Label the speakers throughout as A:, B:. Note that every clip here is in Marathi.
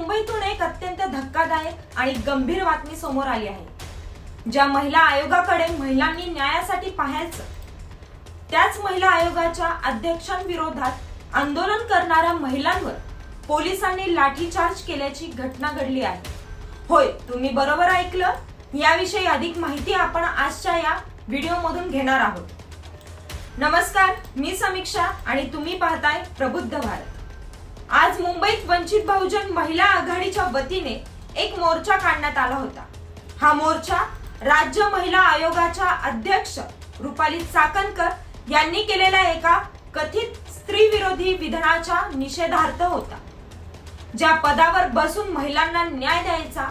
A: मुंबईतून एक अत्यंत धक्कादायक आणि गंभीर बातमी समोर आली आहे. ज्या महिला आयोगाकडे महिलांनी न्यायासाठी पाहायचं त्याच महिला आयोगाच्या अध्यक्षांविरोधात आंदोलन करणाऱ्या महिलांवर पोलिसांनी लाठीचार्ज केल्याची घटना घडली आहे. होय तुम्ही बरोबर ऐकलं? याविषयी अधिक माहिती आपण आजच्या या व्हिडिओमधून घेणार आहोत. नमस्कार मी समीक्षा आणि तुम्ही पाहताय प्रबुद्ध भारत. आज मुंबईत वंचित बहुजन महिला आघाडीच्या वतीने एक मोर्चा काढण्यात आला होता. हा मोर्चा राज्य महिला आयोगाच्या अध्यक्ष रुपाली चाकणकर यांनी केलेल्या एका कथित स्त्री विरोधी विधानाच्या निषेधार्थ होता. ज्या पदावर बसून महिलांना न्याय द्यायचा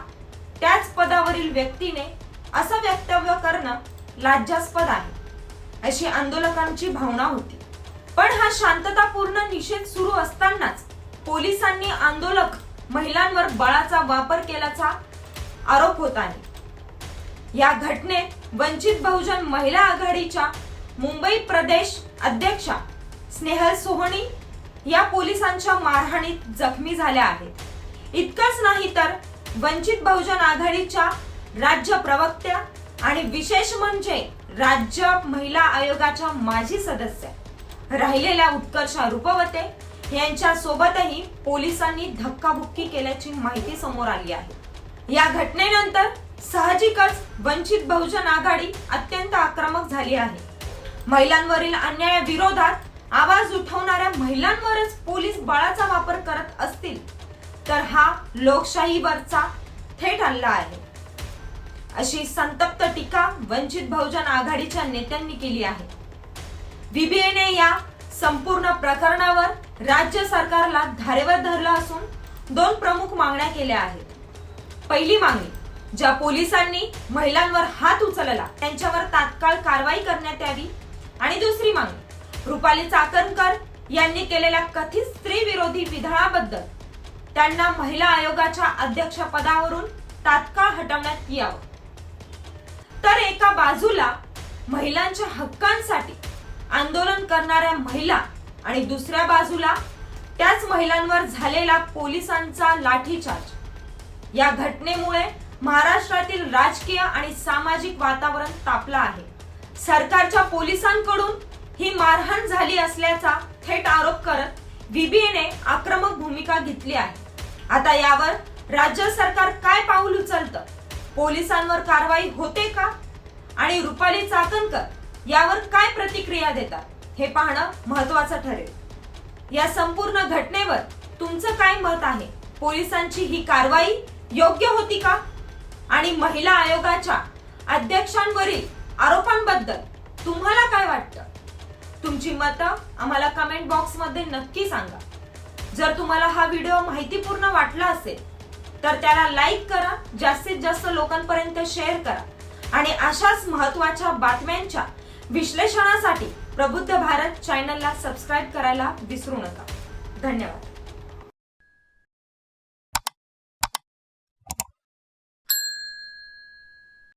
A: त्याच पदावरील व्यक्तीने असं वक्तव्य करणं लाज्यास्पद आहे अशी आंदोलकांची भावना होती. पण हा शांततापूर्ण निषेध सुरू असतानाच पोलिसांनी आंदोलक महिलांवर बळाचा वापर केल्याचा आरोप होत आहे. या घटनेत वंचित बहुजन महिला आघाडीच्या मुंबई प्रदेश अध्यक्षा स्नेहल सोहणी या पोलिसांच्या मारहाणीत जखमी झाल्या आहेत. इतकंच नाही तर वंचित बहुजन आघाडीच्या राज्य प्रवक्त्या आणि विशेष म्हणजे राज्य महिला आयोगाच्या माजी सदस्य राहिलेल्या उत्कर्षा रुपवते यांच्या सोबतही पोलिसांनी धक्काबुक्की केल्याची माहिती समोर आली आहे. या घटनेनंतर साहजिकच वंचित बहुजन आघाडी अत्यंत आक्रमक झाली आहे. महिलांवरील अन्यायाविरोधात आवाज उठवणाऱ्या महिलांवरच पोलीस बळाचा वापर करत असतील तर हा लोकशाहीवरचा थेट हल्ला आहे. अशी संतप्त टीका वंचित बहुजन आघाडीच्या नेत्यांनी केली आहे. व्हीबीएने या संपूर्ण प्रकरणावर राज्य सरकारला धारेवर धरलं असून दोन प्रमुख मागण्या केल्या आहेत. पहिली मागणी ज्या पोलिसांनी महिलांवर हात उचलला त्यांच्यावर तात्काळ कारवाई करण्यात यावी. आणि दुसरी मागणी रुपाली चाकणकर यांनी केलेल्या कथित स्त्री विरोधी विधानाबद्दल त्यांना महिला आयोगाच्या अध्यक्षपदावरून तात्काळ हटवण्यात यावं. तर एका बाजूला महिलांच्या हक्कांसाठी आंदोलन करणाऱ्या महिला आणि दुसऱ्या बाजूला त्याच महिलांवर झालेला पोलिसांचा लाठीचार्ज. या घटनेमुळे महाराष्ट्रातील राजकीय आणि सामाजिक वातावरण तापलं आहे. सरकारच्या पोलिसांकडून ही मारहाण झाली असल्याचा थेट आरोप करत व्हीबीएने आक्रमक भूमिका घेतली आहे. आता यावर राज्य सरकार काय पाऊल उचलतं? पोलिसांवर कारवाई होते का? आणि रुपाली चाकणकर यावर काय प्रतिक्रिया देतात? हे पाहणं महत्वाचं ठरेल. या संपूर्ण घटनेवर तुमचं काय मत आहे? पोलिसांची ही कारवाई योग्य होती का? आणि महिला आयोगाच्या अध्यक्षांवरील आरोपांबद्दल तुम्हाला काय वाटतं? तुमची मतं आम्हाला कमेंट बॉक्समध्ये नक्की सांगा. जर तुम्हाला हा व्हिडिओ माहितीपूर्ण वाटला असेल तर त्याला लाईक करा जास्तीत जास्त लोकांपर्यंत शेअर करा. आणि अशाच महत्त्वाच्या बातम्यांच्या विश्लेषणासाठी प्रबुद्ध भारत चॅनलला सबस्क्राईब करायला विसरू नका. धन्यवाद.